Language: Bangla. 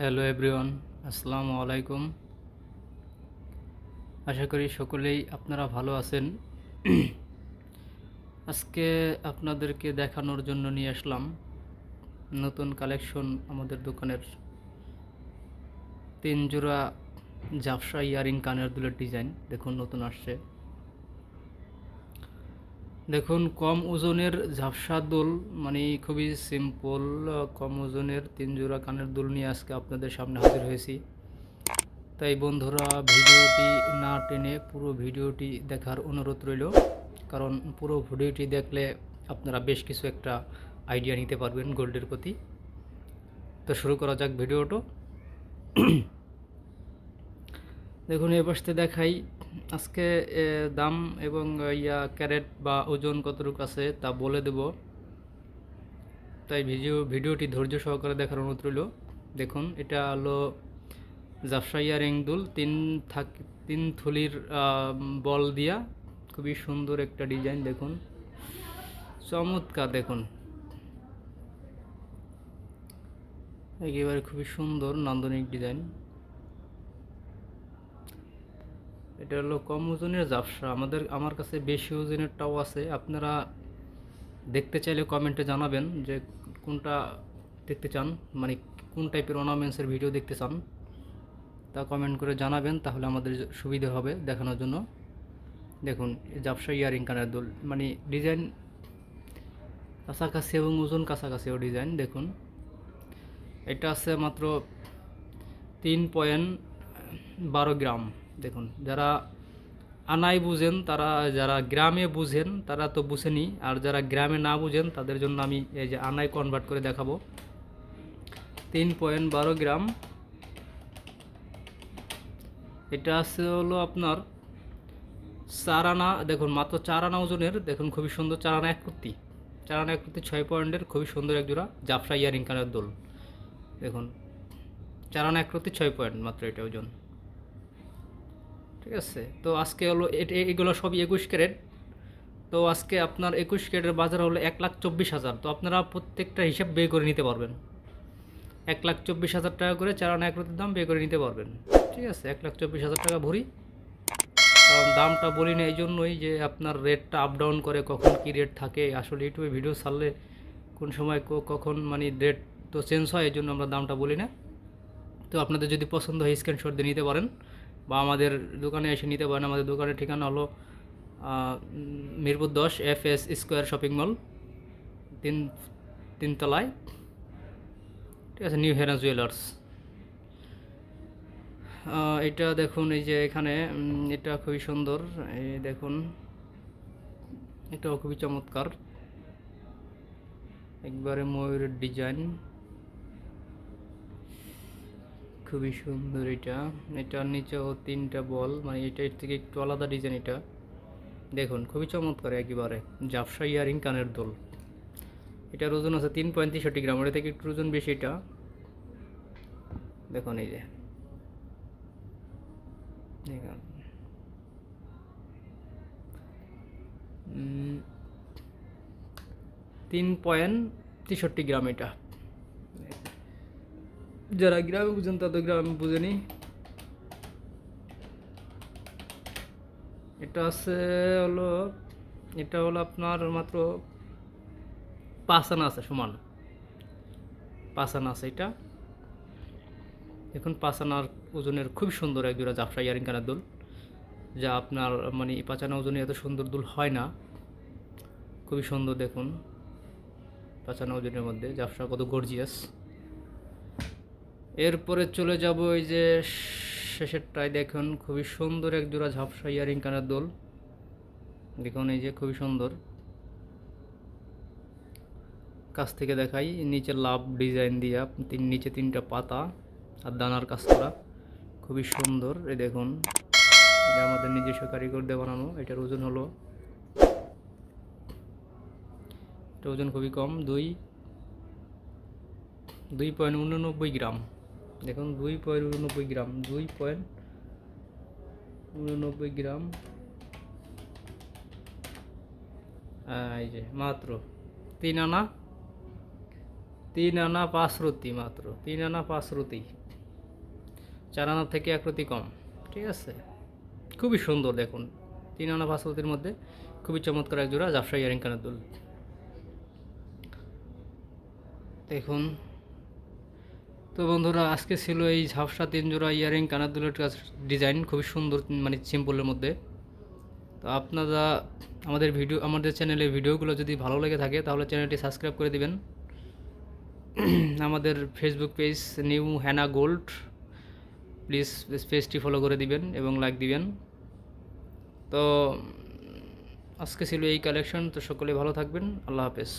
হ্যালো এভরিওয়ান, আসসালামু আলাইকুম। আশা করি সকলেই আপনারা ভালো আছেন। আজকে আপনাদেরকে দেখানোর জন্য নিয়ে আসলাম নতুন কালেকশন আমাদের দোকানের তিন জোড়া জাফসা ইয়ারিং কানের দুলের ডিজাইন। দেখুন, নতুন আসছে। দেখুন, কম ওজনের ঝাপসা দোল মানে খুবই সিম্পল কম ওজনের তিন জোড়া কানের দুল নিয়ে আজকে আপনাদের সামনে হাজির হয়েছি। তাই বন্ধুরা, ভিডিওটি না টেনে পুরো ভিডিওটি দেখার অনুরোধ রইল, কারণ পুরো ভিডিওটি দেখলে আপনারা বেশ কিছু একটা আইডিয়া নিতে পারবেন গোল্ডের প্রতি। তো শুরু করা যাক ভিডিওটা। দেখুন এ পাশে দেখাই আজকে দাম এবং ইয়া, ক্যারেট বা ওজন কতটুকু আছে তা বলে দেব। তাই ভিডিও, ভিডিওটি ধৈর্য সহকারে দেখার অনুরোধ রইল। দেখুন, এটা হলো জাফসা ইয়ারিং দুল তিন থাক, তিন থলির বল দিয়া। খুবই সুন্দর একটা ডিজাইন, দেখুন। চমৎকার, দেখুন। একেবারে খুবই সুন্দর, নান্দনিক ডিজাইন। এটা হলো কম ওজনের জাপসা আমাদের, আমার কাছে বেশি ওজনেরটাও আছে। আপনারা দেখতে চাইলে কমেন্টে জানাবেন যে কোনটা দেখতে চান মানে কোন টাইপের অর্নামেন্টসের ভিডিও দেখতে চান। তা কমেন্ট করে জানাবেন, তাহলে আমাদের সুবিধা হবে দেখানোর জন্য। দেখুন জাফসা ইয়ারিং কানের দোল মানে ডিজাইন কাছাকাছি এবং ওজন কাছাকাছিও ডিজাইন দেখুন। এটা আছে মাত্র তিন পয়েন্ট বারো গ্রাম। দেখুন, যারা আনাই বুঝেন, তারা, যারা গ্রামে বুঝেন, তারা তো বুঝেনি। আর যারা গ্রামে না বুঝেন, তাদের জন্য আমি এই যে আনাই কনভার্ট করে দেখাবো। তিন পয়েন্ট বারো গ্রাম। এটা আছে হলো আপনার চার আনা দেখুন, মাত্র চার আনা ওজনের, দেখুন, খুবই সুন্দর চার আনা কুর্তি চার আনা কুর্তি ছয় পয়েন্টের, খুবই সুন্দর এক জোড়া জাফরা ইয়ারিং কানের দোল। দেখুন চার আনা এক কুর্তি ছয় পয়েন্ট মাত্র এটা ওজন। ঠিক আছে? তো আজকে হলো এগুলো সবই একুশ ক্যারেট। তো আজকে আপনার একুশ ক্যারেটের বাজার হলো এক লাখ চব্বিশ হাজার। তো আপনারা প্রত্যেকটা হিসাব বের করে নিতে পারবেন। এক লাখ চব্বিশ হাজার টাকা করে চার আনা এক রুটির দাম বে করে নিতে পারবেন। ঠিক আছে? এক লাখ চব্বিশ হাজার টাকা ভরি। কারণ দামটা বলি না এই জন্যই যে আপনার রেটটা আপ ডাউন করে কখন কি রেট থাকে। আসলে ইউটিউবে ভিডিও ছাড়লে কোন সময় কখন মানে রেট তো চেঞ্জ হয় এই জন্য আমরা দামটা বলি না। তো আপনাদের যদি পছন্দ হয় স্ক্রিনশট দিয়ে নিতে পারেন। বা আমাদের দোকানে এসে নিতে পারেন। আমাদের দোকানের ঠিকানা হলো মিরপুর দশ F S square shopping mall, তিন, তিনতলায়। ঠিক আছে, নিউ হেরা জুয়েলার্স। এটা দেখুন, এই যে এখানে এটা খুবই সুন্দর। এই দেখুন, এটাও খুবই চমৎকার। একবারে ময়ূরের ডিজাইন। খুবই সুন্দর এটা। এটার নিচেও তিনটা বল মানে এটা এর থেকে একটু আলাদা ডিজাইন এটা। দেখুন, খুবই চমৎকার একেবারে। জাফসা ইয়ারিং কানের দোল। এটার ওজন আছে তিন পয়েন্ট তেষট্টি গ্রাম, ওটা থেকে একটু ওজন বেশি এটা। দেখুন এই যে। দেখুন। তিন পয়েন্ট তেষট্টি গ্রাম এটা। যারা গ্রামে বুঝেন, তাদের গ্রামে বুঝেনি এটা আছে হলো, এটা হলো আপনার মাত্র পাঁচ আনা আছে সমান। পাঁচ আনা আছে এটা। এখন পাঁচ আনার ওজনের খুব সুন্দর এক জোড়া জাফরা কানের দুল। যা আপনার মানে পাঁচ আনা ওজনে এত সুন্দর দুল হয় না। খুবই সুন্দর দেখুন। পাঁচ আনা ওজনের মধ্যে জাফরা কত গর্জিয়াস এরপরে চলে যাব এই যে শেষেরটায়। দেখুন, খুবই সুন্দর এক জোড়া ঝাপসা ইয়ারিং কানের দোল। দেখুন, এই যে খুবই সুন্দর। কাছ থেকে দেখাই, নিচে লাভ ডিজাইন দিয়া, তিন নিচে তিনটা পাতা আর দানার কাজ করা। খুবই সুন্দর, এই দেখুন। এটা আমাদের নিজস্ব কারিগর দিয়ে বানানো, এটার ওজন হলো এটা ওজন খুবই কম, দুই দুই পয়েন্ট উননব্বই গ্রাম। দেখুন, দুই পয়েন্ট উননব্বই গ্রাম, দুই পয়েন্ট উননব্বই গ্রাম। এই যে, মাত্র তিন আনা তিন আনা পাঁচ রুটি মাত্র, তিন আনা পাঁচ রুটি। চার আনা থেকে এক রতি কম, ঠিক আছে? খুবই সুন্দর, দেখুন, তিন আনা পাঁচ রতির মধ্যে খুবই চমৎকার এক জোড়া জাফরা ইয়ারিং কানের দুল। দেখুন তো বন্ধুরা, আজকে ছিল এই ঝাপসা তিন জোড়া ইয়ারিং কানের দুলের কাজ ডিজাইন, খুবই সুন্দর মানে সিম্পলের মধ্যে। তো আপনারা আমাদের ভিডিও, আমাদের চ্যানেলের ভিডিওগুলো যদি ভালো লেগে থাকে, তাহলে চ্যানেলটি সাবস্ক্রাইব করে দিবেন। আমাদের Facebook page new Hanna gold please পেজটি ফলো করে দিবেন এবং লাইক দিবেন। তো আজকে ছিল এই কালেকশন তো সকলে ভালো থাকবেন, আল্লাহ হাফেজ।